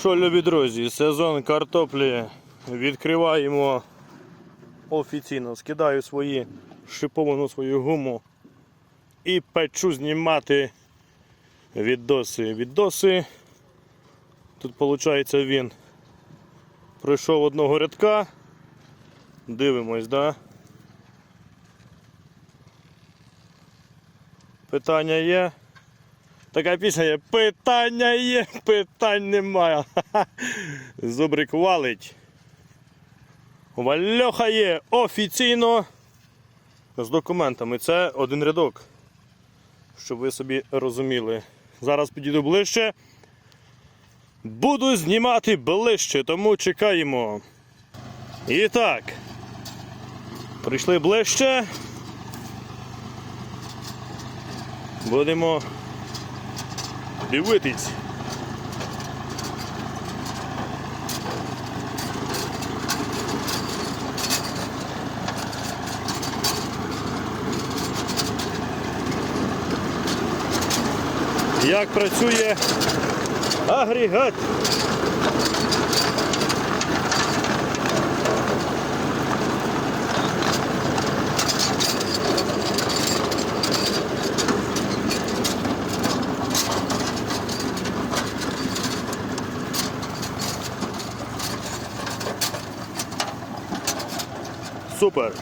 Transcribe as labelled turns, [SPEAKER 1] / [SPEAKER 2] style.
[SPEAKER 1] Що, любі друзі, сезон картоплі відкриваємо офіційно. Скидаю свої шиповану свою гуму і печу знімати відоси. Відоси. Тут виходить він пройшов одного рядка. Дивимось, да? Питання є. Така пісня є. Питання є, питань немає. Зубрик валить. Вальоха є офіційно з документами. Це один рядок. Щоб ви собі розуміли. Зараз підійду ближче. Буду знімати ближче, тому чекаємо. І так. Прийшли ближче. Будемо дивитись. Як працює агрегат? Super!